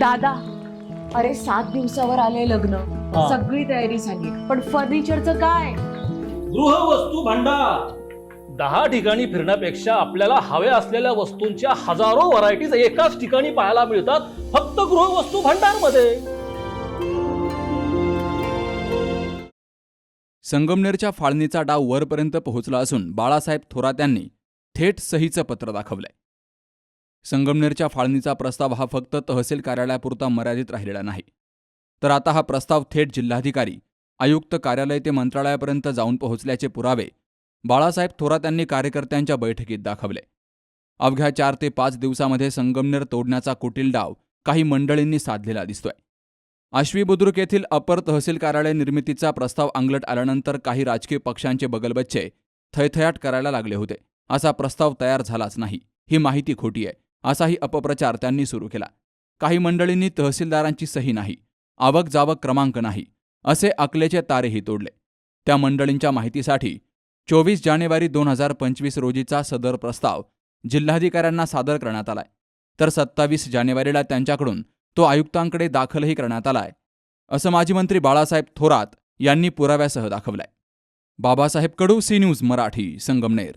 दादा अरे सात दिवसावर आले लग्न. हा. सगळी तयारी झाली. पण फर्निचरचं काय? गृहवस्तू भांडार. दहा ठिकाणी फिरण्यापेक्षा आपल्याला हव्या असलेल्या वस्तूंच्या हजारो व्हरायटीज एकाच ठिकाणी पाहायला मिळतात फक्त गृहवस्तू भांडारमध्ये संगमनेरच्या फाळणीचा डाव वरपर्यंत पोहोचला असून बाळासाहेब थोरात यांनी थेट सहीचं पत्र दाखवलंय. संगमनेरच्या फाळणीचा प्रस्ताव हा फक्त तहसील कार्यालयापुरता मर्यादित राहिलेला नाही. तर आता हा प्रस्ताव थेट जिल्हाधिकारी आयुक्त कार्यालय ते मंत्रालयापर्यंत जाऊन पोहोचल्याचे पुरावे बाळासाहेब थोरात यांनी कार्यकर्त्यांच्या बैठकीत दाखवले. अवघ्या चार ते पाच दिवसामध्ये संगमनेर तोडण्याचा कुटील डाव काही मंडळींनी साधलेला दिसतोय. आश्वी बुद्रुक येथील अपर तहसील कार्यालय निर्मितीचा प्रस्ताव अंगलट आल्यानंतर काही राजकीय पक्षांचे बगलबच्चे थैथयाट करायला लागले होते. असा प्रस्ताव तयार झालाच नाही. ही माहिती खोटी आहे. असाही अपप्रचार त्यांनी सुरू केला. काही मंडळींनी तहसीलदारांची सही नाही आवक जावक क्रमांक नाही असे अकलेचे तारेही तोडले. त्या मंडळींच्या माहितीसाठी चोवीस जानेवारी दोन हजार पंचवीस रोजीचा सदर प्रस्ताव जिल्हाधिकाऱ्यांना सादर करण्यात आलाय. तर सत्तावीस जानेवारीला त्यांच्याकडून तो आयुक्तांकडे दाखलही करण्यात आलाय असं माजी मंत्री बाळासाहेब थोरात यांनी पुराव्यासह दाखवलंय. Babasaheb Kadu C news Marathi Sangamner.